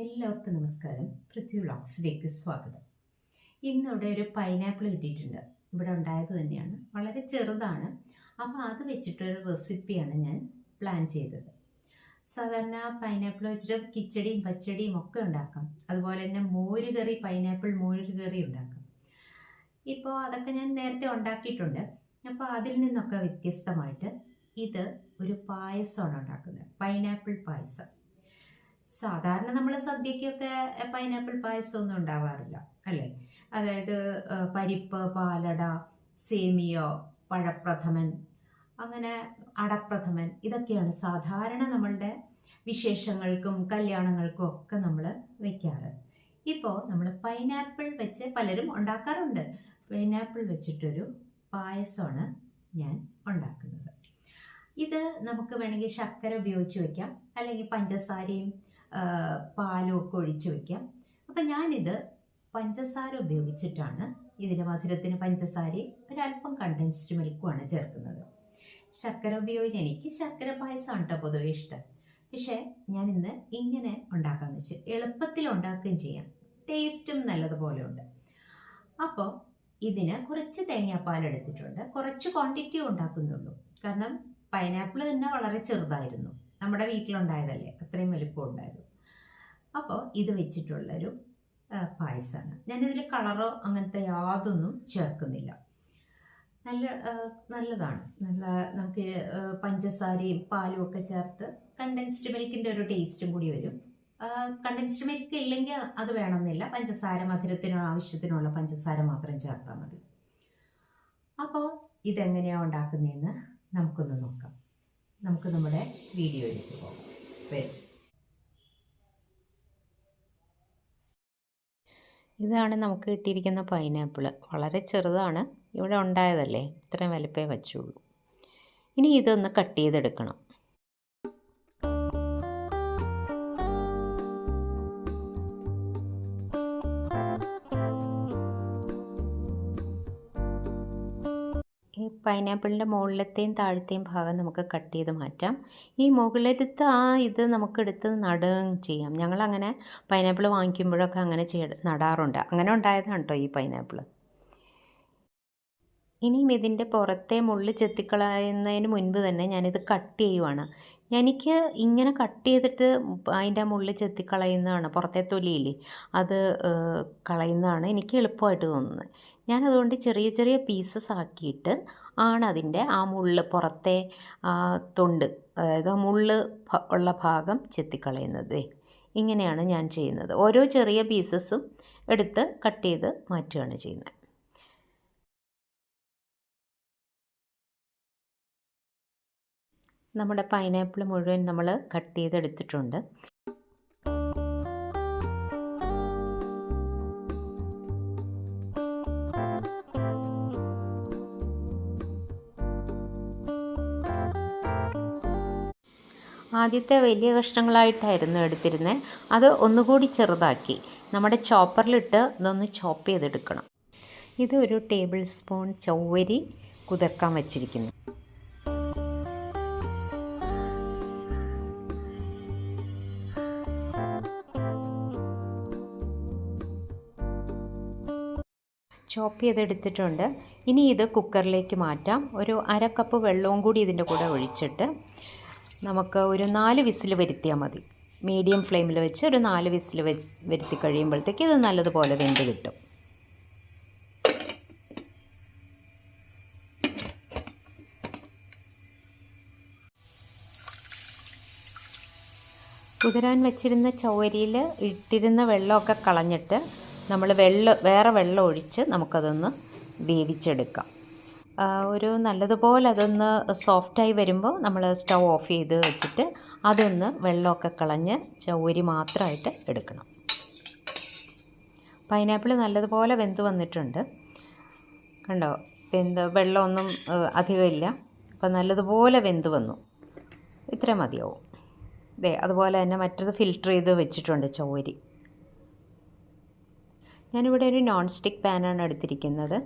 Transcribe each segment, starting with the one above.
എല്ലാവർക്കും നമസ്കാരം. പൃഥ്വി വ്ളോഗ്സിലേക്ക് സ്വാഗതം. ഇന്നിവിടെ ഒരു പൈനാപ്പിൾ കിട്ടിയിട്ടുണ്ട്. ഇവിടെ ഉണ്ടായത് തന്നെയാണ്. വളരെ ചെറുതാണ്. അപ്പോൾ അത് വെച്ചിട്ടൊരു റെസിപ്പിയാണ് ഞാൻ പ്ലാൻ ചെയ്തത്. സാധാരണ പൈനാപ്പിൾ വെച്ചിട്ട് കിച്ചടിയും പച്ചടിയും ഒക്കെ ഉണ്ടാക്കാം. അതുപോലെ തന്നെ മോര് കറി പൈനാപ്പിൾ മോര് കറി ഉണ്ടാക്കാം. ഇപ്പോൾ അതൊക്കെ ഞാൻ നേരത്തെ ഉണ്ടാക്കിയിട്ടുണ്ട്. അപ്പോൾ അതിൽ നിന്നൊക്കെ വ്യത്യസ്തമായിട്ട് ഇത് ഒരു പായസമാണ് ഉണ്ടാക്കുന്നത്. പൈനാപ്പിൾ പായസം. സാധാരണ നമ്മൾ സദ്യക്കൊക്കെ പൈനാപ്പിൾ പായസം ഒന്നും ഉണ്ടാവാറില്ല അല്ലേ? അതായത് പരിപ്പ് പാലട സേമിയോ പഴപ്രഥമൻ അങ്ങനെ അടപ്രഥമൻ ഇതൊക്കെയാണ് സാധാരണ നമ്മളുടെ വിശേഷങ്ങൾക്കും കല്യാണങ്ങൾക്കും ഒക്കെ നമ്മൾ വെക്കാറ്. ഇപ്പോൾ നമ്മൾ പൈനാപ്പിൾ വെച്ച് പലരും ഉണ്ടാക്കാറുണ്ട്. പൈനാപ്പിൾ വെച്ചിട്ടൊരു പായസമാണ് ഞാൻ ഉണ്ടാക്കുന്നത്. ഇത് നമുക്ക് വേണമെങ്കിൽ ശർക്കര ഉപയോഗിച്ച് വയ്ക്കാം അല്ലെങ്കിൽ പഞ്ചസാരയും പാലും ഒക്കെ ഒഴിച്ച് വെക്കാം. അപ്പം ഞാനിത് പഞ്ചസാര ഉപയോഗിച്ചിട്ടാണ് ഇതിന് മധുരത്തിന് പഞ്ചസാരയും ഒരല്പം കണ്ടൻസ്ഡ് മിൽക്കുമാണ് ചേർക്കുന്നത്. ശർക്കര ഉപയോഗിച്ച് എനിക്ക് ശർക്കര പായസമാണ് കേട്ടോ പൊതുവേ ഇഷ്ടം. പക്ഷേ ഞാൻ ഇന്ന് ഇങ്ങനെ ഉണ്ടാക്കാൻ വെച്ച് എളുപ്പത്തിൽ ഉണ്ടാക്കുകയും ചെയ്യാം. ടേസ്റ്റും നല്ലതുപോലെ ഉണ്ട്. അപ്പോൾ ഇതിന് കുറച്ച് തേങ്ങാപ്പാൽ എടുത്തിട്ടുണ്ട്. കുറച്ച് ക്വാണ്ടിറ്റി ഉണ്ടാക്കുന്നുള്ളൂ. കാരണം പൈനാപ്പിൾ തന്നെ വളരെ ചെറുതായിരുന്നു. നമ്മുടെ വീട്ടിലുണ്ടായതല്ലേ? അത്രയും വലിപ്പം ഉണ്ടായിരുന്നു അപ്പോൾ ഇത് വെച്ചിട്ടുള്ളൊരു പായസമാണ് ഞാനിതിൽ കളറോ അങ്ങനത്തെ യാതൊന്നും ചേർക്കുന്നില്ല. നല്ല നല്ലതാണ്. നല്ല നമുക്ക് പഞ്ചസാരയും പാലും ഒക്കെ ചേർത്ത് കണ്ടൻസ്ഡ് മിൽക്കിന്റെ ഒരു ടേസ്റ്റും കൂടി വരും. കണ്ടൻസ്ഡ് മിൽക്ക് ഇല്ലെങ്കിൽ അത് വേണമെന്നില്ല. പഞ്ചസാര മധുരത്തിനോ ആവശ്യത്തിനുള്ള പഞ്ചസാര മാത്രം ചേർത്താൽ മതി. അപ്പോൾ ഇതെങ്ങനെയാണ് ഉണ്ടാക്കുന്നതെന്ന് നമുക്കൊന്ന് നോക്കാം. നമുക്ക് നമ്മുടെ വീഡിയോയിലേക്ക് പോകാം. ഇതാണ് നമുക്ക് കിട്ടിയിരിക്കുന്ന പൈനാപ്പിൾ വളരെ ചെറുതാണ്. ഇവിടെ ഉണ്ടായതല്ലേ? ഇത്രയും വലിപ്പേ വച്ചുള്ളൂ. ഇനി ഇതൊന്ന് കട്ട് ചെയ്തെടുക്കണം. പൈനാപ്പിളിന്റെ മുകളിലത്തെയും താഴത്തെയും ഭാഗം നമുക്ക് കട്ട് ചെയ്ത് മാറ്റാം. ഈ മുകളിലത്തെ ആ ഇത് നമുക്കെടുത്ത് നടുകയും ചെയ്യാം. ഞങ്ങളങ്ങനെ പൈനാപ്പിൾ വാങ്ങിക്കുമ്പോഴൊക്കെ അങ്ങനെ ചെയ്യ നടാറുണ്ട്. അങ്ങനെ ഉണ്ടായതാണ് കേട്ടോ ഈ പൈനാപ്പിൾ ഇനിയും ഇതിന്റെ പുറത്തെ മുള്ളി ചെത്തിക്കളയുന്നതിന് മുൻപ് തന്നെ ഞാനിത് കട്ട് ചെയ്യുവാണ്. എനിക്ക് ഇങ്ങനെ കട്ട് ചെയ്തിട്ട് അതിന്റെ മുള്ളി ചെത്തിക്കളയുന്നതാണ് പുറത്തെ തൊലിയില്ലേ അത് കളയുന്നതാണ് എനിക്ക് എളുപ്പമായിട്ട് തോന്നുന്നത്. ഞാനതുകൊണ്ട് ചെറിയ ചെറിയ പീസസ് ആക്കിയിട്ട് ആണ് അതിന്റെ ആ മുള്ള് പുറത്തെ തൊണ്ട് അതായത് ആ മുള്ള് ഉള്ള ഭാഗം ചെത്തിക്കളയുന്നത്. ഇങ്ങനെയാണ് ഞാൻ ചെയ്യുന്നത്. ഓരോ ചെറിയ പീസസും എടുത്ത് കട്ട് ചെയ്ത് മാറ്റുകയാണ് ചെയ്യുന്നത്. നമ്മുടെ പൈനാപ്പിൾ മുഴുവൻ നമ്മൾ കട്ട് ചെയ്തെടുത്തിട്ടുണ്ട്. ആദ്യത്തെ വലിയ കഷ്ണങ്ങളായിട്ടായിരുന്നു എടുത്തിരുന്നത് അത് ഒന്നുകൂടി ചെറുതാക്കി. നമ്മുടെ ചോപ്പറിലിട്ട് ഇതൊന്ന് ചോപ്പ് ചെയ്തെടുക്കണം. ഇത് ഒരു ടേബിൾ സ്പൂൺ ചൗവരി കുതിർക്കാൻ വച്ചിരിക്കുന്നു. ചോപ്പ് ചെയ്തെടുത്തിട്ടുണ്ട്. ഇനി ഇത് കുക്കറിലേക്ക് മാറ്റാം. ഒരു അര കപ്പ് വെള്ളവും കൂടി ഇതിന്റെ കൂടെ ഒഴിച്ചിട്ട് നമുക്ക് ഒരു നാല് വിസിൽ വരുത്തിയാൽ മതി. മീഡിയം ഫ്ലെയിമിൽ വെച്ച് ഒരു നാല് വിസിൽ വരുത്തി കഴിയുമ്പോഴത്തേക്ക് ഇത് നല്ലതുപോലെ വെന്ത് കിട്ടും. കുതിരാൻ വെച്ചിരുന്ന ചൗവരിയിൽ ഇട്ടിരുന്ന വെള്ളമൊക്കെ കളഞ്ഞിട്ട് നമ്മൾ വെള്ളം വേറെ വെള്ളം ഒഴിച്ച് നമുക്കതൊന്ന് വേവിച്ചെടുക്കാം. ഒരു നല്ലതുപോലെ അതൊന്ന് സോഫ്റ്റായി വരുമ്പോൾ നമ്മൾ സ്റ്റൗ ഓഫ് ചെയ്ത് വെച്ചിട്ട് അതൊന്ന് വെള്ളമൊക്കെ കളഞ്ഞ് ചൗരി മാത്രമായിട്ട് എടുക്കണം. പൈനാപ്പിൾ നല്ലതുപോലെ വെന്ത് വന്നിട്ടുണ്ട്. കണ്ടോ? വെന്ത് വെള്ളമൊന്നും അധികമില്ല. അപ്പം നല്ലതുപോലെ വെന്ത് വന്നു. ഇത്ര മതിയാവും. ദേ അതുപോലെ തന്നെ മറ്റത് ഫിൽറ്റർ ചെയ്ത് വെച്ചിട്ടുണ്ട് ചൗവരി ഞാനിവിടെ ഒരു നോൺ സ്റ്റിക്ക് പാനാണ് എടുത്തിരിക്കുന്നത്.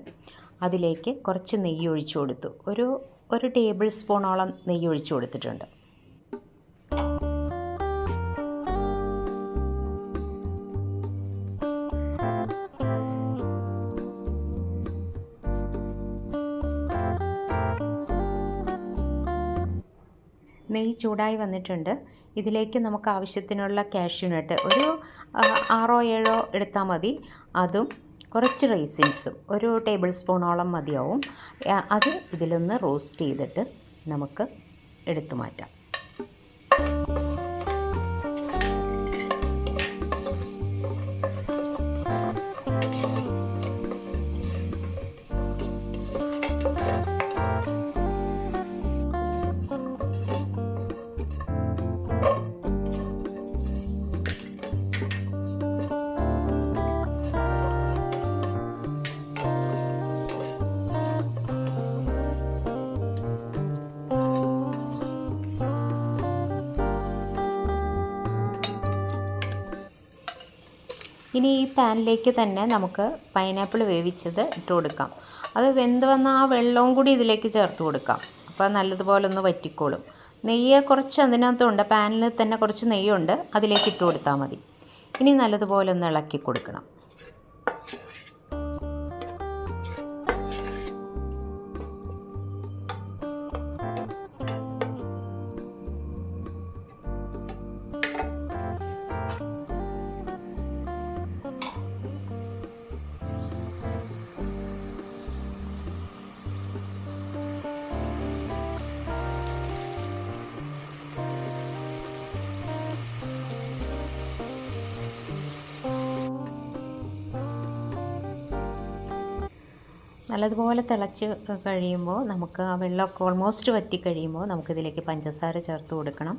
അതിലേക്ക് കുറച്ച് നെയ്യ് ഒഴിച്ചു കൊടുത്തു. ഒരു ഒരു ടേബിൾ സ്പൂണോളം നെയ്യ് ഒഴിച്ചു കൊടുത്തിട്ടുണ്ട്. നെയ്യ് ചൂടായി വന്നിട്ടുണ്ട്. ഇതിലേക്ക് നമുക്ക് ആവശ്യത്തിനുള്ള കാഷ്യൂ നട്ട് ഒരു ആറോ ഏഴോ എടുത്താൽ മതി. അതും കുറച്ച് റൈസിൻസും ഒരു ടേബിൾ സ്പൂണോളം മതിയാവും. അത് ഇതിലൊന്ന് റോസ്റ്റ് ചെയ്തിട്ട് നമുക്ക് എടുത്തു മാറ്റാം. ഇനി ഈ പാനിലേക്ക് തന്നെ നമുക്ക് പൈനാപ്പിൾ വേവിച്ചത് ഇട്ട് കൊടുക്കാം. അത് വെന്ത് വന്ന ആ വെള്ളവും കൂടി ഇതിലേക്ക് ചേർത്ത് കൊടുക്കാം. അപ്പോൾ നല്ലതുപോലെ ഒന്ന് വറ്റിക്കോളും. നെയ്യ് കുറച്ച് അതിനകത്തുണ്ട് പാനിൽ തന്നെ കുറച്ച് നെയ്യുണ്ട് അതിലേക്ക് ഇട്ട് കൊടുത്താൽ മതി. ഇനി നല്ലതുപോലെ ഒന്ന് ഇളക്കി കൊടുക്കണം. നല്ലതുപോലെ തിളച്ച് കഴിയുമ്പോൾ നമുക്ക് ആ വെള്ളമൊക്കെ ഓൾമോസ്റ്റ് വറ്റി കഴിയുമ്പോൾ നമുക്കിതിലേക്ക് പഞ്ചസാര ചേർത്ത് കൊടുക്കണം.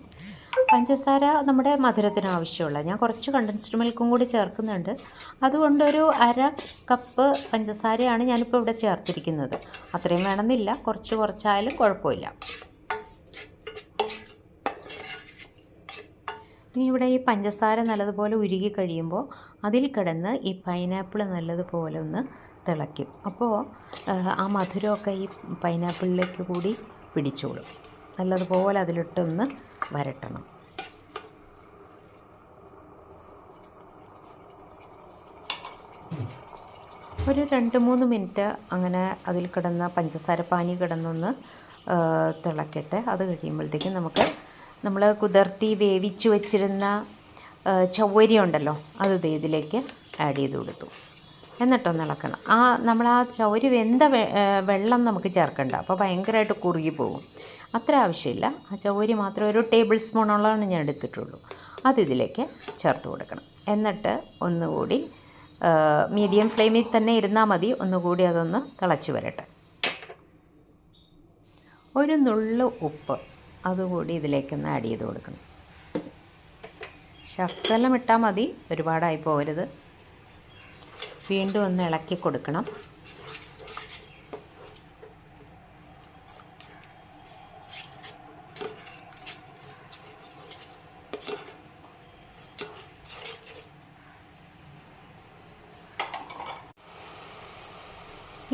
പഞ്ചസാര നമ്മുടെ മധുരത്തിന് ആവശ്യമുള്ള ഞാൻ കുറച്ച് കണ്ടൻസ്ഡ് മിൽക്കും കൂടി ചേർക്കുന്നുണ്ട്. അതുകൊണ്ട് ഒരു അര കപ്പ് പഞ്ചസാരയാണ് ഞാനിപ്പോൾ ഇവിടെ ചേർത്തിരിക്കുന്നത്. അത്രയും വേണമെന്നില്ല കുറച്ച് കുറച്ചായാലും കുഴപ്പമില്ല. ഇനി ഇവിടെ ഈ പഞ്ചസാര നല്ലതുപോലെ ഉരുകി കഴിയുമ്പോൾ അതിൽ കിടന്ന് ഈ പൈനാപ്പിൾ നല്ലതുപോലെ ഒന്ന് തിളയ്ക്കും. അപ്പോൾ ആ മധുരമൊക്കെ ഈ പൈനാപ്പിളിലേക്ക് കൂടി പിടിച്ചോളും. നല്ലതുപോലെ അതിലിട്ടൊന്ന് വരട്ടണം. ഒരു രണ്ട് മൂന്ന് മിനിറ്റ് അങ്ങനെ അതിൽ കിടന്ന പഞ്ചസാര പാനി കിടന്നൊന്ന് തിളക്കട്ടെ. അത് കഴിയുമ്പോഴത്തേക്കും നമുക്ക് നമ്മൾ കുതിർത്തി വേവിച്ച് വെച്ചിരുന്ന ചവ്വരി ഉണ്ടല്ലോ അത് ഇതിലേക്ക് ആഡ് ചെയ്ത് കൊടുത്തു. എന്നിട്ടൊന്ന് ഇളക്കണം. ആ നമ്മൾ ആ ചൗരി വെന്ത വെള്ളം നമുക്ക് ചേർക്കണ്ട. അപ്പോൾ ഭയങ്കരമായിട്ട് കുറുകി പോകും. അത്ര ആവശ്യമില്ല. ആ ചൗരി മാത്രം ഒരു ടേബിൾ സ്പൂണുള്ളതാണ് ഞാൻ എടുത്തിട്ടുള്ളൂ. അത് ഇതിലേക്ക് ചേർത്ത് കൊടുക്കണം. എന്നിട്ട് ഒന്നുകൂടി മീഡിയം ഫ്ലെയിമിൽ തന്നെ ഇരുന്നാൽ മതി. ഒന്നുകൂടി അതൊന്ന് തിളച്ച് വരട്ടെ. ഒരു നുള്ളു ഉപ്പ് അതുകൂടി ഇതിലേക്കൊന്ന് ആഡ് ചെയ്ത് കൊടുക്കണം. ശക്കലം ഇട്ടാൽ മതി. ഒരുപാടായി പോകരുത്. വീണ്ടും ഒന്ന് ഇളക്കി കൊടുക്കണം.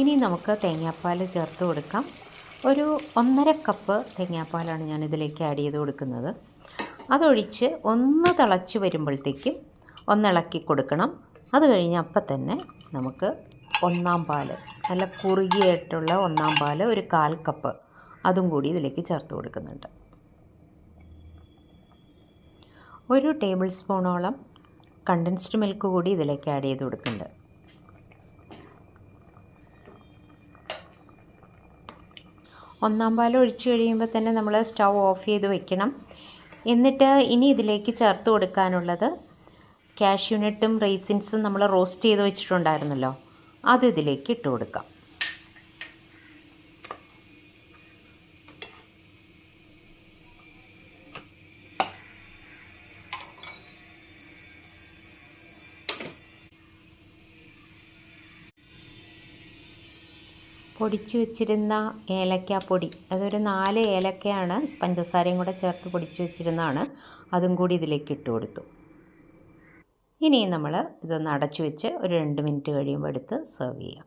ഇനി നമുക്ക് തേങ്ങാപ്പാൽ ചേർത്ത് കൊടുക്കാം. ഒരു ഒന്നര കപ്പ് തേങ്ങാപ്പാലാണ് ഞാൻ ഇതിലേക്ക് ആഡ് ചെയ്ത് കൊടുക്കുന്നത്. അതൊഴിച്ച് ഒന്ന് തിളച്ച് വരുമ്പോഴത്തേക്കും ഒന്നിളക്കി കൊടുക്കണം. അത് കഴിഞ്ഞ് അപ്പം തന്നെ നമുക്ക് ഒന്നാം പാൽ നല്ല കുറുകിയായിട്ടുള്ള ഒന്നാം പാൽ ഒരു കാൽ കപ്പ് അതും കൂടി ഇതിലേക്ക് ചേർത്ത് കൊടുക്കുന്നുണ്ട്. ഒരു ടേബിൾ സ്പൂണോളം കണ്ടൻസ്ഡ് മിൽക്ക് കൂടി ഇതിലേക്ക് ആഡ് ചെയ്ത് കൊടുക്കുന്നുണ്ട്. ഒന്നാം പാൽ ഒഴിച്ച് കഴിയുമ്പോൾ തന്നെ നമ്മൾ സ്റ്റൗ ഓഫ് ചെയ്ത് വെക്കണം. എന്നിട്ട് ഇനി ഇതിലേക്ക് ചേർത്ത് കൊടുക്കാനുള്ളത് കാഷ്യൂനട്ടും റേസിൻസും നമ്മൾ റോസ്റ്റ് ചെയ്ത് വെച്ചിട്ടുണ്ടായിരുന്നല്ലോ. അത് ഇതിലേക്ക് ഇട്ട് കൊടുക്കാം. പൊടിച്ചു വെച്ചിരുന്ന ഏലക്കാപ്പൊടി അതൊരു നാല് ഏലക്കയാണ് പഞ്ചസാരയും കൂടെ ചേർത്ത് പൊടിച്ചു വെച്ചിരുന്നതാണ്. അതും കൂടി ഇതിലേക്ക് ഇട്ട് കൊടുത്തു. ഇനി നമ്മൾ ഇതൊന്ന് അടച്ചു വെച്ച് ഒരു രണ്ട് മിനിറ്റ് കഴിയുമ്പോൾ എടുത്ത് സെർവ് ചെയ്യാം.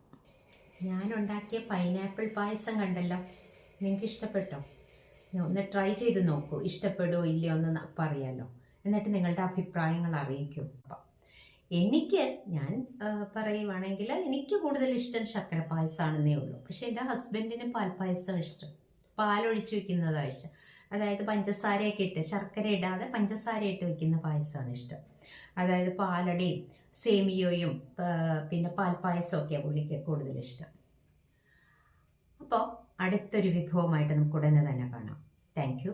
ഞാൻ ഉണ്ടാക്കിയ പൈനാപ്പിൾ പായസം കണ്ടല്ലോ. നിങ്ങൾക്ക് ഇഷ്ടപ്പെട്ടോ? ഒന്ന് ട്രൈ ചെയ്ത് നോക്കൂ. ഇഷ്ടപ്പെടുമോ ഇല്ലയോ എന്ന് പറയാമല്ലോ എന്നിട്ട് നിങ്ങളുടെ അഭിപ്രായങ്ങൾ അറിയിക്കും. അപ്പം എനിക്ക് ഞാൻ പറയുവാണെങ്കിൽ എനിക്ക് കൂടുതൽ ഇഷ്ടം ശർക്കര പായസമാണെന്നേ ഉള്ളൂ. പക്ഷേ എന്റെ ഹസ്ബൻഡിന് പാൽപ്പായസം ഇഷ്ടം. പാലൊഴിച്ച് വെക്കുന്നതാണ് ഇഷ്ടം. അതായത് പഞ്ചസാരയൊക്കെ ഇട്ട് ശർക്കര ഇടാതെ പഞ്ചസാര ഇട്ട് വെക്കുന്ന പായസമാണ് ഇഷ്ടം. അതായത് പാലടയും സേമിയോയും പിന്നെ പാൽപ്പായസവും ഒക്കെ പുള്ളിക്ക് കൂടുതൽ ഇഷ്ടം. അപ്പോൾ അടുത്തൊരു വിഭവമായിട്ട് നമുക്ക് ഉടനെ തന്നെ കാണാം. താങ്ക്